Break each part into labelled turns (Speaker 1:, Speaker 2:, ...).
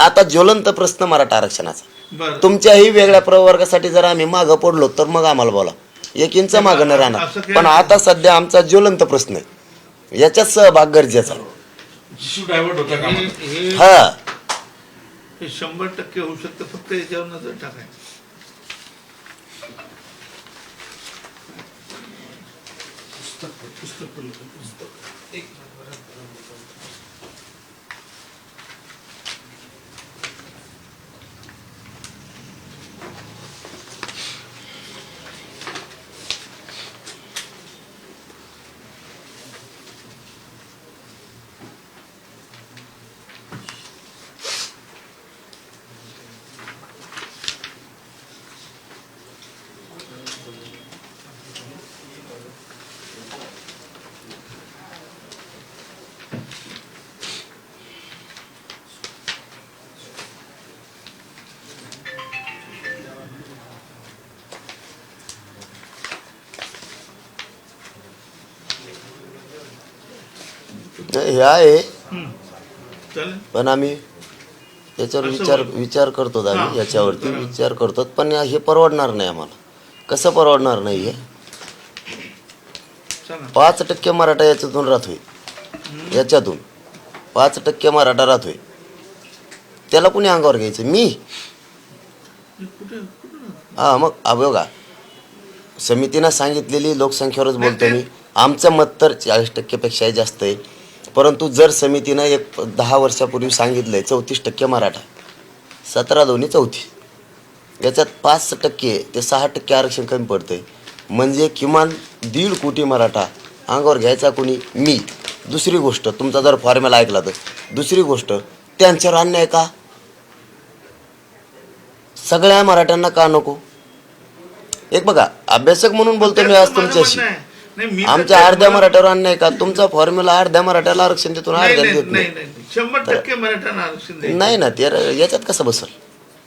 Speaker 1: आता ज्वलंत प्रश्न मराठा आरक्षणाचा.
Speaker 2: बरं.
Speaker 1: तुमच्याही वेगळ्या प्रवर्गासाठी जर आम्ही मागं पडलो तर मग आम्हाला बोला. एक इंच मागं न राहणार. पण आता सध्या आमचा ज्वलंत प्रश्न आहे. याच्यात सहभाग गरजेचा आहे.
Speaker 3: इश्यू डायव्हर्ट होता का?
Speaker 2: हे शंभर टक्के होऊ शकतं फक्त याच्यावर नजर टाकाय
Speaker 1: हे आहे.
Speaker 2: चालेल.
Speaker 1: पण आम्ही त्याच्यावर
Speaker 2: असं
Speaker 1: विचार. विचार करतो आम्ही याच्यावरती. विचार करतो. पण हे परवडणार नाही आम्हाला. कसं परवडणार नाही हे? पाच टक्के मराठा याच्यातून राहतोय याच्यातून. पाच टक्के मराठा राहतोय त्याला कुणी अंगावर घ्यायचं? मी?
Speaker 2: हे
Speaker 1: मग हा बघा. समितीनं सांगितलेली लोकसंख्येवरच बोलतो मी. आमचं मत तर चाळीस टक्केपेक्षाही जास्त आहे. परंतु जर समितीनं एक दहा वर्षापूर्वी सांगितलंय चौतीस टक्के मराठा सतरा दोन्ही चौथी. याच्यात पाच टक्के ते सहा टक्के आरक्षण कमी पडतं आहे म्हणजे किमान दीड कोटी मराठा अंगावर घ्यायचा कोणी? मी. दुसरी गोष्ट तुमचा जर फॉर्म्युला ऐकला तर. दुसरी गोष्ट त्यांच्यावर अन्याय का? सगळ्या मराठ्यांना का नको? एक बघा अभ्यासक म्हणून बोलतो मी आज तुमच्याशी.
Speaker 2: नाही, मी
Speaker 1: आमच्या अर्ध्या मराठ्यावर अन्याय का? तुमचा फॉर्म्युला अर्ध्या मराठ्याला आरक्षण देतो
Speaker 2: नाही
Speaker 1: अर्ध्याला
Speaker 2: नाही
Speaker 1: देत
Speaker 2: नाही.
Speaker 1: नाही
Speaker 2: नाही. शंभर टक्के मराठ्यांना आरक्षण द्यायचं.
Speaker 1: नाही ना ते याच्यात कसं बसल?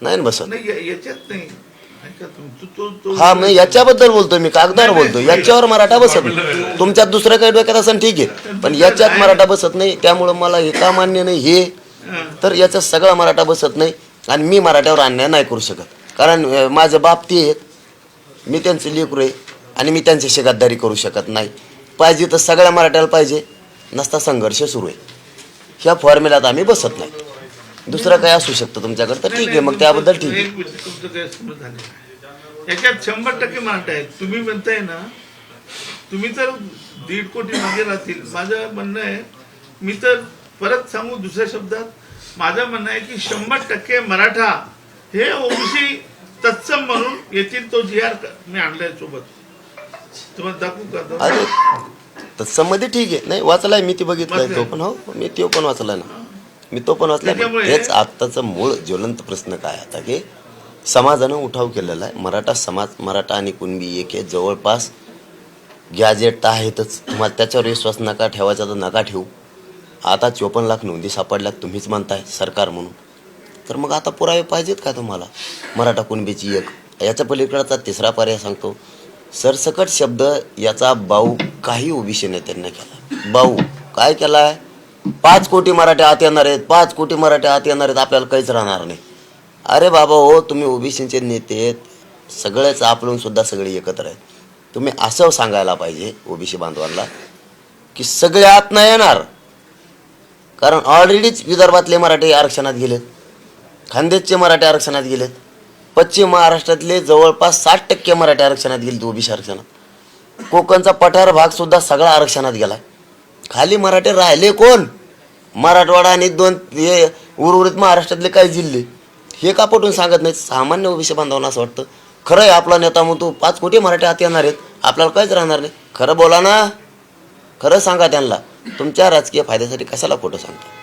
Speaker 1: नाही ना बसल?
Speaker 2: नाही या- याच्यात नाही. ऐका तुम्ही, तो- तो- तो-
Speaker 1: हा मग याच्याबद्दल बोलतोय मी कागदावर
Speaker 2: नाही,
Speaker 1: बोलतो. याच्यावर मराठा बसत नाही. तुमच्यात दुसरं काही डोक्यात असेल ठीक आहे. पण याच्यात मराठा बसत नाही. त्यामुळं मला हे का मान्य नाही हे?
Speaker 2: हा.
Speaker 1: तर याच्यात सगळा मराठा बसत नाही आणि मी मराठ्यावर अन्याय नाही करू शकत. कारण अं, माझे बाप ते आहेत. मी त्यांचे लेकरू आहे. आणि मी त्यांच्याशी गद्दारी करू शकत नाही. पाहिजे तर सगळ्या मराठ्याला पाहिजे. नसता संघर्ष सुरू आहे. ह्या फॉर्म्युल्यात आम्ही बसत नाही. दुसरं काय असू शकतं तुमच्याकडे? तर ठीक आहे. मग त्याबद्दल ठीक आहे.
Speaker 2: त्याच्यात याच्यात शंभर टक्के मराठा आहेत तुम्ही म्हणताय ना तुम्ही तर दीड कोटी मागे राहतील. माझं म्हणणं आहे मी तर परत सांगू दुसऱ्या शब्दात माझं म्हणणं आहे की शंभर टक्के मराठा हे ओबीसी तत्सम म्हणून येथील तो जी आर मी आणलाय सोबत. तुम्हाला दाखवू का? तो?
Speaker 1: अरे तत्संमध्ये ठीक आहे. नाही वाचलाय मी ती बघितलाय. तो पण हो. मी तो पण वाचलाय ना. मी तो पण वाचलाय. हेच आत्ताचा मूळ ज्वलंत प्रश्न काय आता की समाजानं उठाव केलेला आहे. मराठा समाज मराठा आणि कुणबी एक आहे. जवळपास गॅजेट तर आहेतच. तुम्हाला त्याच्यावर विश्वास नका ठेवायचा तर नका ठेवू. आता चोपन्न लाख नोंदी सापडल्यात तुम्हीच म्हणताय सरकार म्हणून. तर मग आता पुरावे पाहिजेत का तुम्हाला? मराठा कुणबीची एक. याच्या पलीकडचा तिसरा पर्याय सांगतो. सरसकट शब्द याचा बाऊ काही ओबीसी नेत्यांना केला. बाऊ काय केलाय? पाच कोटी मराठे आत येणार आहेत पाच कोटी मराठे आत येणार आहेत आपल्याला काहीच राहणार नाही. अरे बाबा हो तुम्ही ओबीसीचे नेते आहेत सगळेच आपलून सुद्धा सगळे एकत्र आहेत. तुम्ही असं सांगायला पाहिजे ओबीसी बांधवांना की सगळे आत नाही येणार. कारण ऑलरेडीच विदर्भातले मराठे आरक्षणात गेलेत. खानदेशचे मराठे आरक्षणात गेलेत. पश्चिम महाराष्ट्रातले जवळपास साठ टक्के मराठी आरक्षणात गेले ओबीसी आरक्षणात. कोकणचा पठार भाग सुद्धा सगळा आरक्षणात गेला खाली मराठे राहिले कोण? मराठवाडा आणि दोन हे उर्वरित महाराष्ट्रातले काही जिल्हे. हे का पटून सांगत नाहीत? सामान्य ओबीसी बांधवांना असं वाटतं. खरं आहे आपला नेता म्हणतो पाच कोटी मराठी आत येणार आहेत. आपल्याला काहीच राहणार नाही. खरं बोला ना. खरं सांगा त्यांना. तुमच्या राजकीय फायद्यासाठी कशाला खोटं सांगता?